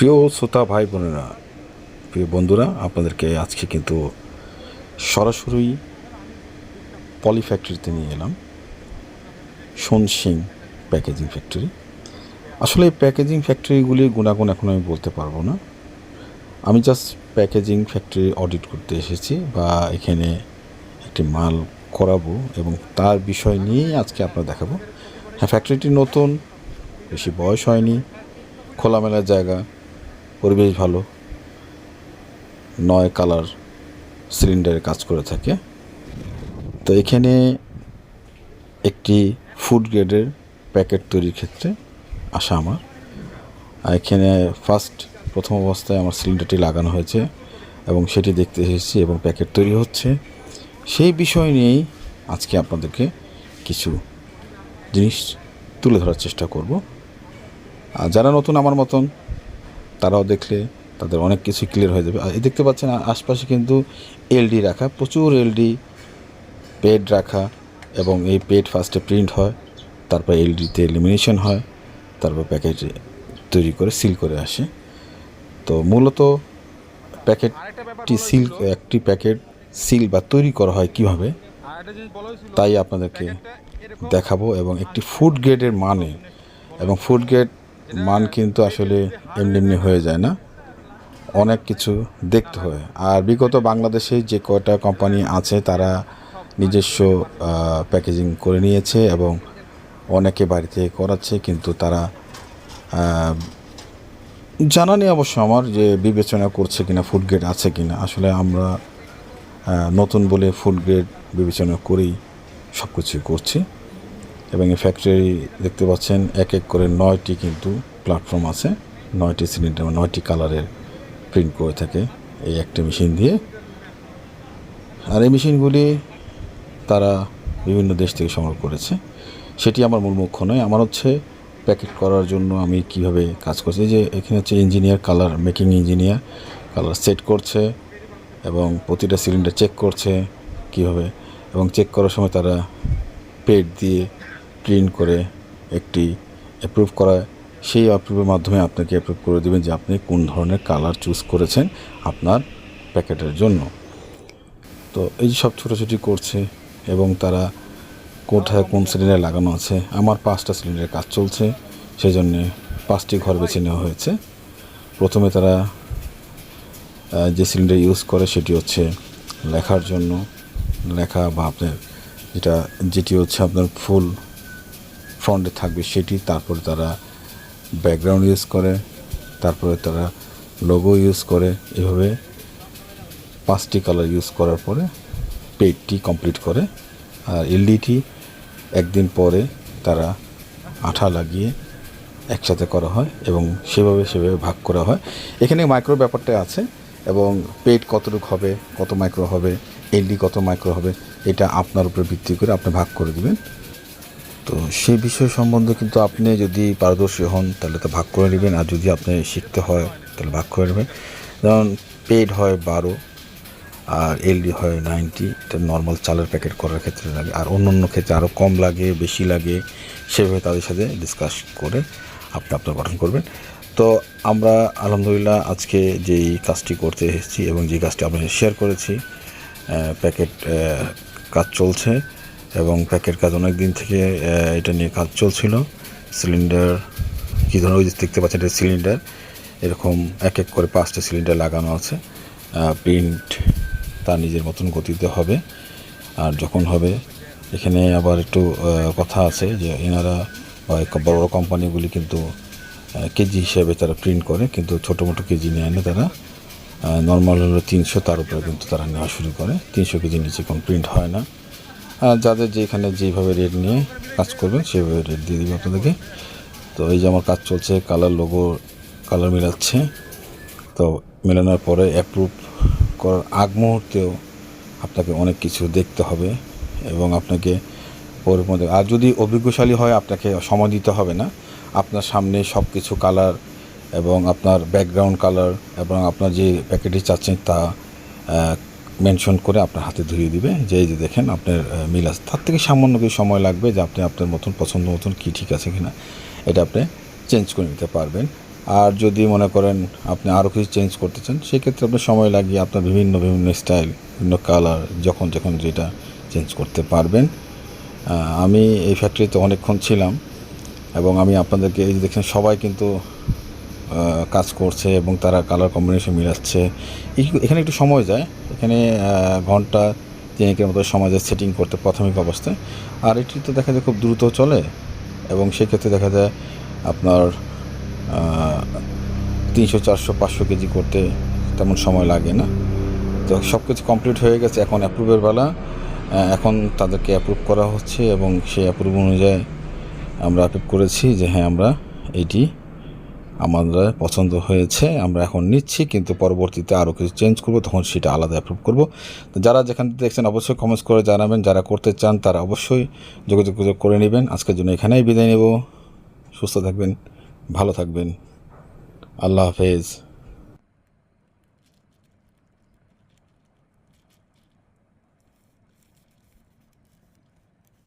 প্রিয় শ্রোতা ভাই বোনেরা, প্রিয় বন্ধুরা, আপনাদেরকে আজকে কিন্তু সরাসরি পলি ফ্যাক্টরিতে নিয়ে এলাম, সোনসিং প্যাকেজিং ফ্যাক্টরি। আসলে এই প্যাকেজিং ফ্যাক্টরিগুলির গুণাগুণ এখন আমি বলতে পারব না। আমি জাস্ট প্যাকেজিং ফ্যাক্টরি অডিট করতে এসেছি বা এখানে একটি মাল করাবো এবং তার বিষয় নিয়েই আজকে আপনার দেখাবো। হ্যাঁ ফ্যাক্টরিটি নতুন, বেশি বয়স হয়নি খোলামেলা জায়গা পরিবেশ ভালো, নয় কালার সিলিন্ডারে কাজ করে থাকে। তো এখানে একটি ফুড গ্রেডের প্যাকেট তৈরির ক্ষেত্রে আসা আমার। এখানে ফার্স্ট প্রথম অবস্থায় আমার সিলিন্ডারটি লাগানো হয়েছে এবং সেটি দেখতে এসেছি এবং প্যাকেট তৈরি হচ্ছে। সেই বিষয় নিয়েই আজকে আপনাদেরকে কিছু জিনিস তুলে ধরার চেষ্টা করব। আর যারা নতুন আমার মতন তারাও দেখলে তাদের অনেক কিছু ক্লিয়ার হয়ে যাবে। আর এই দেখতে পাচ্ছেন আশপাশে কিন্তু এলডি রাখা প্রচুর এলডি পেড রাখা এবং এই পেড ফার্স্টে প্রিন্ট হয় তারপর এলডিতে এলিমিনেশন হয় তারপর প্যাকেটে তৈরি করে সিল করে আসে। তো মূলত প্যাকেটটি সিল একটি প্যাকেট সিল বা তৈরি করা হয় কীভাবে তাই আপনাদেরকে দেখাবো। এবং একটি ফুড গ্রেডের মানে এবং ফুড গ্রেড মান কিন্তু আসলে এমনি এমনি হয়ে যায় না। অনেক কিছু দেখতে হয়। আর বিগত বাংলাদেশে যে কয়টা কোম্পানি আছে, তারা নিজস্ব প্যাকেজিং করে নিয়েছে এবং অনেকে বাড়িতে করাচ্ছে, কিন্তু তারা জানা নেই অবশ্য আমার যে বিবেচনা করছে কিনা ফুড গ্রেড আছে কিনা। আসলে আমরা নতুন বলে ফুড গ্রেড বিবেচনা করেই সব কিছুই করছি। এবং এই ফ্যাক্টরি দেখতে পাচ্ছেন এক এক করে নয়টি কিন্তু প্ল্যাটফর্ম আছে। নয়টি সিলিন্ডার নয়টি কালারের প্রিন্ট করে থাকে এই একটা মেশিন দিয়ে। আর এই মেশিনগুলি তারা বিভিন্ন দেশ থেকে সংগ্রহ করেছে। সেটি আমার মূল মুখ্য নয়, আমার হচ্ছে প্যাকেট করার জন্য আমি কীভাবে কাজ করছি। যে এখানে হচ্ছে engineer colour making engineer colour set করছে এবং প্রতিটা সিলিন্ডার চেক করছে কীভাবে। এবং চেক করার সময় তারা পেড দিয়ে প্রিন্ট করে একটি অ্যাপ্রুভ করা, সেই অ্যাপ্রুভের মাধ্যমে আপনাকে অ্যাপ্রুভ করে দেবেন যে আপনি কোন ধরনের কালার চুজ করেছেন আপনার প্যাকেটের জন্য। তো এই সব ছোটাছুটি করছে এবং তারা কোথায় কোন সিলিন্ডার লাগানো আছে, আমার পাঁচটা সিলিন্ডারের কাজ চলছে সেই জন্যে পাঁচটি ঘর বেছে নেওয়া হয়েছে। প্রথমে তারা যে সিলিন্ডার ইউজ করে সেটি হচ্ছে লেখার জন্য, লেখা বা আপনার যেটা, যেটি হচ্ছে আপনার ফুল ফ্রন্টে থাকবে সেটি, তারপরে তারা ব্যাকগ্রাউন্ড ইউজ করে, তারপরে তারা লোগো ইউজ করে, এভাবে পাঁচটি কালার ইউজ করার পরে পেডটি কমপ্লিট করে। আর এলডিটি একদিন পরে তারা আঠা লাগিয়ে একসাথে করা হয় এবং সেভাবে সেভাবে ভাগ করা হয়। এখানে মাইক্রো ব্যাপারটা আছে এবং পেড কতটুকু হবে, কত মাইক্রো হবে এলডি কত মাইক্রো হবে, এটা আপনার উপরে ভিত্তি করে আপনি ভাগ করে দিবেন। তো সেই বিষয় সম্বন্ধে কিন্তু আপনি যদি পারদর্শী হন, তাহলে তো ভাগ করে নেবেন। আর যদি আপনি শিখতে হয়, তাহলে ভাগ করে নেবেন। যেমন পেড হয় বারো, আর এলডি হয় নাইনটি, এটা নর্মাল চালের প্যাকেট করার ক্ষেত্রে লাগে। আর অন্য অন্য ক্ষেত্রে আরও কম লাগে, বেশি লাগে, সেভাবে তাদের সাথে ডিসকাস করে আপনি আপনার গঠন করবেন। তো আমরা আলহামদুলিল্লাহ আজকে যেই কাজটি করতে এসেছি এবং যে কাজটি আপনাদের শেয়ার করেছি প্যাকেট কাজ চলছে। এবং প্যাকের কাজ অনেক দিন থেকে এটা নিয়ে কাজ চলছিল। সিলিন্ডার, কী ধরনের ওই দেখতে পাচ্ছেন, এটা সিলিন্ডার। এরকম এক এক করে পাঁচটা সিলিন্ডার লাগানো আছে। প্রিন্ট তার নিজের মতন গতিতে হবে। আর যখন হবে, এখানে আবার একটু কথা আছে যে এনারা বড় বড় কোম্পানিগুলি কিন্তু কেজি হিসেবে তারা প্রিন্ট করে, কিন্তু ছোটো মোটো কেজি নিয়ে আনে তারা। নর্মাল হলো তিনশো, তার উপরে কিন্তু তারা নেওয়া শুরু করে। তিনশো কেজির নিচে কোনো প্রিন্ট হয় না। যাদের যেখানে যেভাবে রেট নিয়ে কাজ করবেন, সেভাবে রেট দিয়ে দিবে আপনাদেরকে। তো এই যে আমার কাজ চলছে কালার লোগো কালার মেলাচ্ছে। তো মেলানোর পরে অ্যাপ্রুভ করার আগ মুহূর্তেও আপনাকে অনেক কিছু দেখতে হবে এবং আপনাকে ওর মধ্যে, আর যদি অভিজ্ঞশালী হয়, আপনাকে সময় দিতে হবে না। আপনার সামনে সব কিছু কালার এবং আপনার ব্যাকগ্রাউন্ড কালার এবং আপনার যে প্যাকেটটি চাচ্ছেন তা মেনশন করে আপনার হাতে ধরিয়ে দিবে। যে এই যে দেখেন আপনার মিল আছে। তার থেকে সামান্য কিছু সময় লাগবে যে আপনি আপনার মতন, পছন্দ মতন কী ঠিক আছে কিনা, এটা আপনি চেঞ্জ করে নিতে পারবেন। আর যদি মনে করেন আপনি আরও কিছু চেঞ্জ করতে চান, সেক্ষেত্রে আপনি সময় লাগিয়ে আপনার বিভিন্ন বিভিন্ন স্টাইল বিভিন্ন কালার যখন যখন যেটা চেঞ্জ করতে পারবেন। আমি এই ফ্যাক্টরিতে অনেকক্ষণ ছিলাম এবং আমি আপনাদেরকে এই যে দেখছেন সবাই কিন্তু কাজ করছে এবং তারা কালার কম্বিনেশন মিলাচ্ছে। এখানে একটু সময় যায়। এখানে ঘণ্টা তিনেকের মতো যায় সেটিং করতে প্রাথমিক অবস্থায়। আর এটি তো দেখা যায় খুব দ্রুত চলে এবং সেক্ষেত্রে দেখা যায় আপনার তিনশো, চারশো, পাঁচশো কেজি করতে তেমন সময় লাগে না। তো সব কিছু কমপ্লিট হয়ে গেছে। এখন অ্যাপ্রুভের বেলা। এখন তাদেরকে অ্যাপ্রুভ করা হচ্ছে এবং সেই অ্যাপ্রুভ অনুযায়ী আমরা অ্যাপ্রুভ করেছি যে হ্যাঁ আমরা এইটি আমাদের পছন্দ হয়েছে, আমরা এখন নিচ্ছি, কিন্তু পরবর্তীতে আরও কিছু চেঞ্জ করব, তখন সেটা আলাদা অ্যাপ্রুভ করব। তো যারা যেখান থেকে দেখছেন, অবশ্যই কমেন্টস করে জানাবেন। যারা করতে চান, তারা অবশ্যই যোগাযোগ যোগাযোগ করে নেবেন। আজকের জন্য এখানেই বিদায় নেব। সুস্থ থাকবেন, ভালো থাকবেন। আল্লাহ হাফেজ।